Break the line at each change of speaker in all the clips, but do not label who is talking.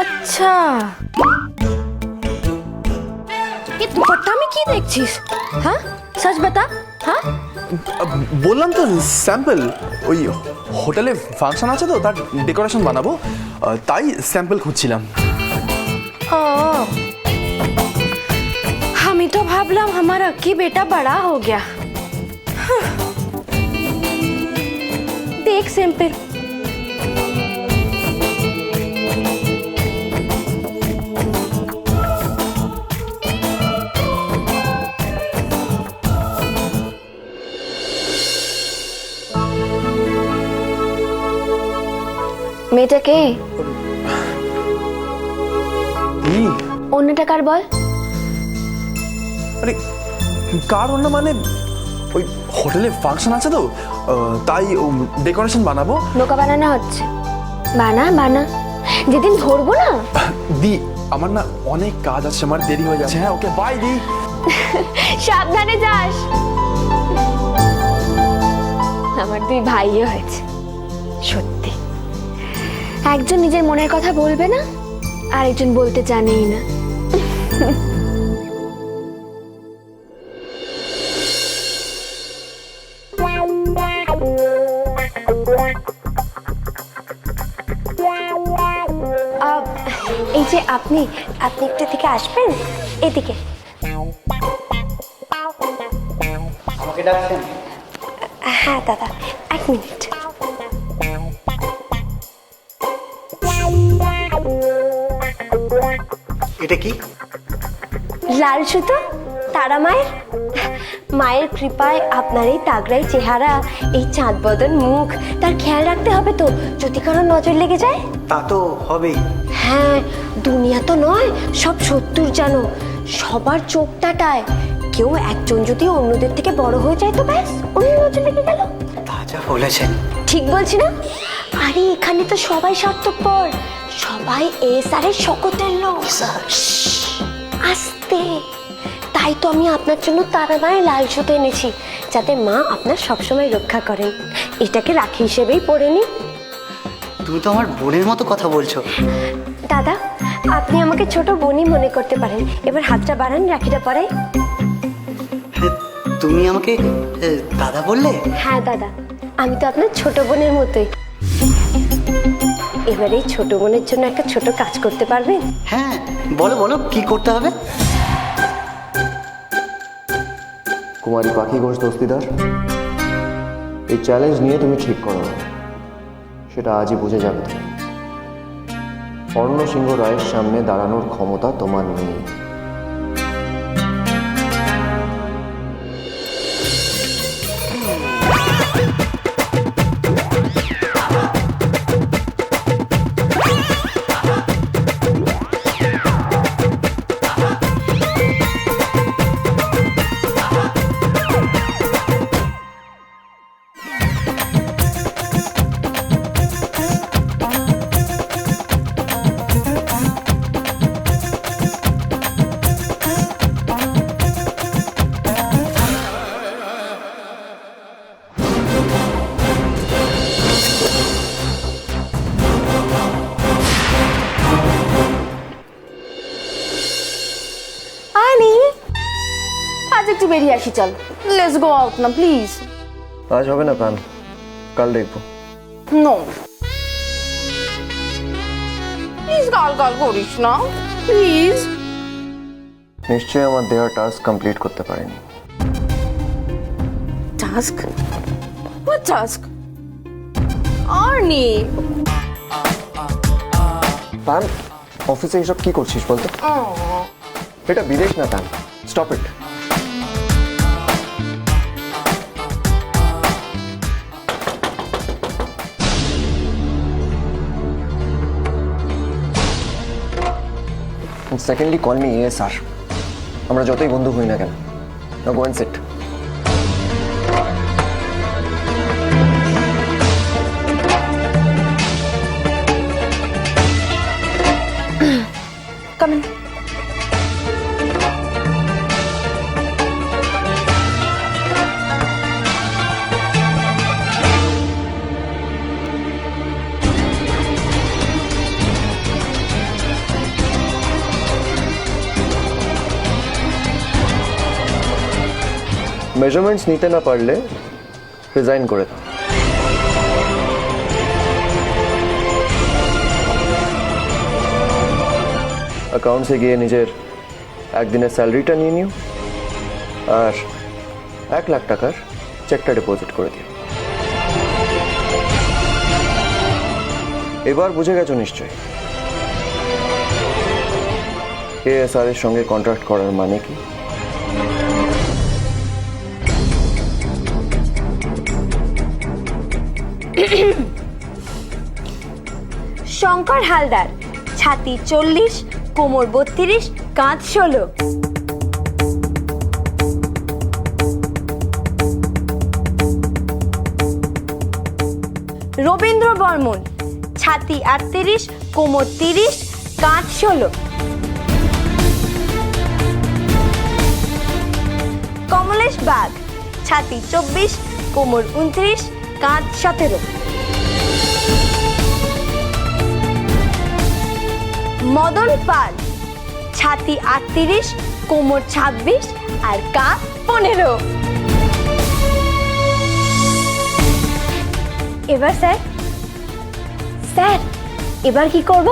আচ্ছা ये दुपट्टा में की দেখছিস হ্যাঁ सच बता হ্যাঁ
বললাম তো স্যাম্পল ওই হোটেলে ফাংশন আছে তো তার ডেকোরেশন বানাবো আহ, তাই স্যাম্পল খুঁজছিলাম
ও আমি তো ভাবলাম हमारा की बेटा बड़ा हो गया हाँ। देख सैंपल মেয়েটা কে? অন্যটা কার বল?
আরে কার অন্য মানে? ওই হোটেলে ফাংশন আছে তো তাই ডেকোরেশন বানাবো।
বোকা বানানো হচ্ছে। বানা বানা। যেদিন ধরবো না।
দি আমার না অনেক কাজ আছে আমার দেরি হয়ে যাচ্ছে। হ্যাঁ ওকে বাই দি।
সাবধানে যাস। আমার দুই ভাইও হয়েছে। সত্যি। একজন নিজের মনের কথা বলবে না আর একজন বলতে জানেই না। এই যে আপনি আপনি একটু থেকে আসবেন? এদিকে। হ্যাঁ দাদা এক মিনিট।
এটা কি?
লাল সুতো? তারা মায়ের? মায়ের কৃপায় আপনার এই তাগড়াই চেহারা এই চাঁদ বদন মুখ তার খেয়াল রাখতে হবে তো যদি কারও নজর লেগে যায়।
তা তো হবেই।
হ্যাঁ দুনিয়া তো নয় সব সত্তর জানো সবার চোখ চোখটাটায় কেউ একজন যদি অন্যদের থেকে বড় হয়ে যায় তো ব্যাস অন্য নজর লেগে গেল।
তা যা বলেছেন।
ঠিক বলছি না? আরে এখানে তো সবাই স্বার্থপর। সবাই এ এর শকতের লোক। আস্তে তাই তো আমি আপনার জন্য তারা মায়ের লাল সুতো এনেছি যাতে মা আপনার সবসময় রক্ষা করেন এটাকে রাখি হিসেবেই পরে নিন
তুমি তো আমার বোনের মতো কথা বলছো
দাদা আপনি আমাকে ছোট বোনই মনে করতে পারেন এবার হাতটা বাড়ান রাখিটা পরে
তুমি আমাকে দাদা বললে
হ্যাঁ দাদা আমি তো আপনার ছোট বোনের মতোই এবার এই ছোট বোনের জন্য একটা ছোট কাজ করতে পারবেন
হ্যাঁ বলো বলো কি করতে হবে?
কুমারী পাখি ঘোষ দস্তিদার এই চ্যালেঞ্জ নিয়ে তুমি ঠিক করো। সেটা আজই বুঝে যাবে। তুমি অর্ণ সিংহ রায়ের সামনে দাঁড়ানোর ক্ষমতা তোমার নেই।
একটু বেরিয়ে আসি চল লেটস গো আউট না প্লিজ
আজ হবে না প্যান কাল দেখব
নো প্লিজ গাল গাল করিস না প্লিজ
নিশ্চয়ই আমার দেওয়া টাস্ক কমপ্লিট করতে পারিনি
টাস্ক হোয়াট টাস্ক আর্নি
প্যান অফিসে এসব কি করছিস বলতো এটা বিদেশ না pan stop it secondly call me sir আমরা যতই বন্ধু হই না কেন go and set
Come in.
Measurements নিতে না পারলে রিজাইন করে দাও। অ্যাকাউন্টসে গিয়ে নিজের একদিনের স্যালারিটা নিয়ে নিও আর এক লাখ টাকার চেকটা ডিপোজিট করে দিও। এবার বুঝে গেছো নিশ্চয়ই। এএসআর এর সঙ্গে কন্ট্রাক্ট করার মানে কি?
শঙ্কর হালদার, ছাতি চল্লিশ, কোমর বত্রিশ, কাঁধ ষোলো। রবীন্দ্র বর্মন, ছাতি আটত্রিশ, কোমর তিরিশ, কাঁধ ষোলো। কমলেশ বাঘ ছাতি চব্বিশ, কোমর উনত্রিশ কাঁধ সতেরো। মদন পাল, ছাতি আটত্রিশ, কোমর ছাব্বিশ আর কাঁধ পনেরো। এবার স্যার স্যার, এবার কি করব?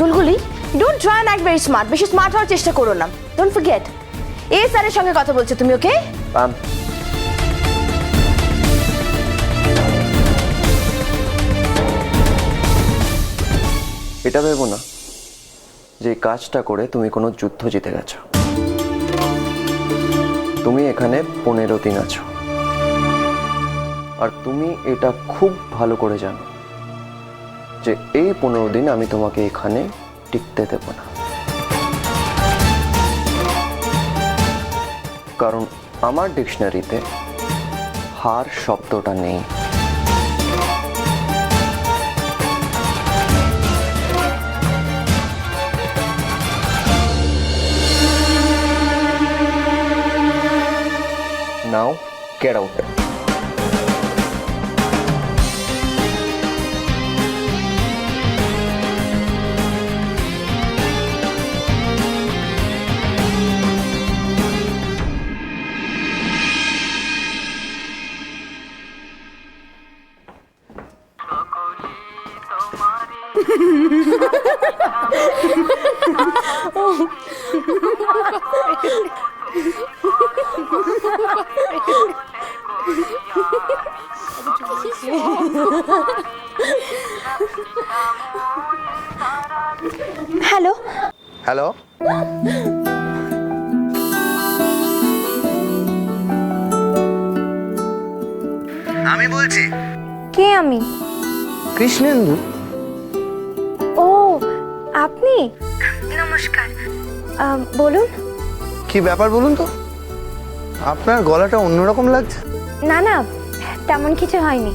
গুলগুলি don't try and act very smart বেশি স্মার্ট হওয়ার চেষ্টা করো না। ডোন্ট ফরগেট এ স্যারের সঙ্গে কথা বলছো, তুমি ওকে
এটা ভেবো না যে কাজটা করে তুমি কোনো যুদ্ধ জিতে গেছো। তুমি এখানে পনেরো দিন আছো। আর তুমি এটা খুব ভালো করে জানো যে এই পনেরো দিন আমি তোমাকে এখানে টিকতে দেব না। কারণ আমার ডিকশনারিতে হার শব্দটা নেই। Quer outra?
হ্যালো
হ্যালো আমি বলছি।
কে আমি?
কৃষ্ণেন্দু।
ও আপনি? নমস্কার। বলুন।
কি ব্যাপার বলুন তো? আপনার গলাটা অন্যরকম লাগছে?
না না তেমন কিছু হয়নি।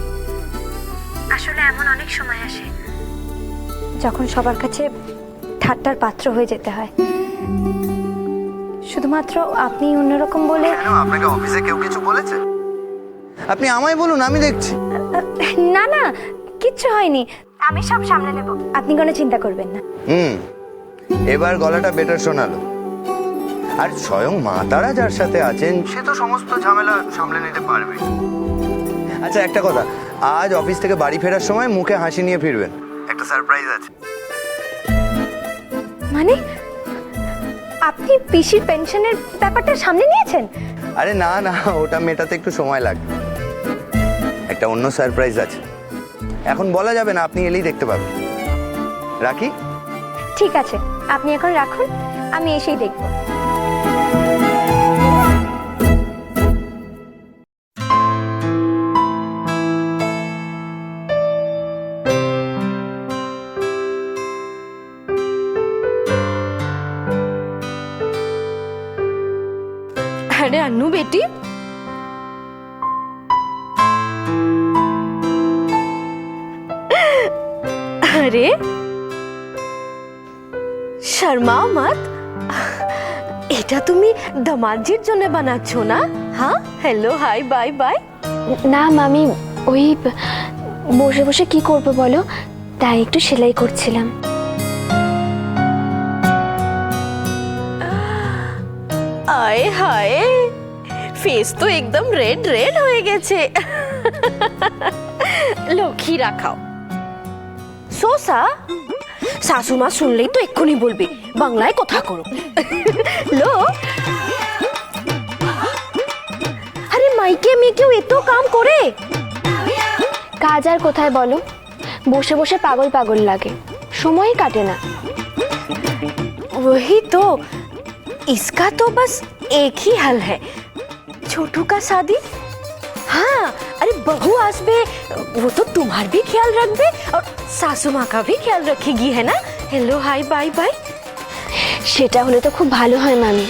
আসলে এমন অনেক সময় আসে যখন সবার কাছে ঠাট্টার পাত্র হয়ে যেতে হয়। শুধুমাত্র আপনি অন্যরকম বলে
আপনাকে অফিসে কেউ কিছু বলেছে? আপনি আমায় বলুন আমি দেখছি।
না না কিচ্ছু হয়নি। আমি সব সামলে নেব। আপনি কোনো চিন্তা করবেন না।
হুম এবার গলাটা বেটার শোনালো। আর স্বয়ং মা তারা যার সাথে আছেন সে তো সমস্ত ঝামেলা সামলে নিতে পারবে। আচ্ছা একটা কথা। আজ অফিস থেকে বাড়ি ফেরার সময় মুখে হাসি নিয়ে ফিরবেন। একটা সারপ্রাইজ আছে।
মানে? আপনি পিসির পেনশনের ব্যাপারটা সামনে নিয়েছেন?
আরে না না ওটা মেটাতে একটু সময় লাগবে। একটা অন্য সারপ্রাইজ আছে। এখন বলা যাবে না আপনি এলেই দেখতে পাবেন। রাখি?
ঠিক আছে আপনি এখন রাখুন আমি এসেই দেখব।
আরে আন্নু বেটি। আরে। শর্মাও মত। এটা তুমি দামাজির জন্য বানাচ্ছ না? হ্যাঁ? হ্যালো হাই বাই বাই
না, মামি, ওই বসে বসে কি করব বলো? তাই একটু সেলাই করছিলাম। আয় হায় ফেস তো একদম রেড রেড হয়ে গেছে। লক্ষ্মী, রাখাও। সোসা শাশুমা শুনলেই তো এক্ষুনি বলবে, বাংলায় কথা করো। লো। আরে, মাইকে মেয়েকেও এত কাম করে।
কাজ আর কোথায় বলো? বসে বসে পাগল পাগল লাগে। সময় কাটে না।
ওই তো इसका तो बस एक ही हल है छोटू का शादी हाँ अरे बहू आसबे वो तो तुम्हार भी ख्याल रखबे और सासू माँ का भी ख्याल रखेगी है ना हेलो हाय बाय बाय
সেটা হলে তো খুব ভালো হয় মামি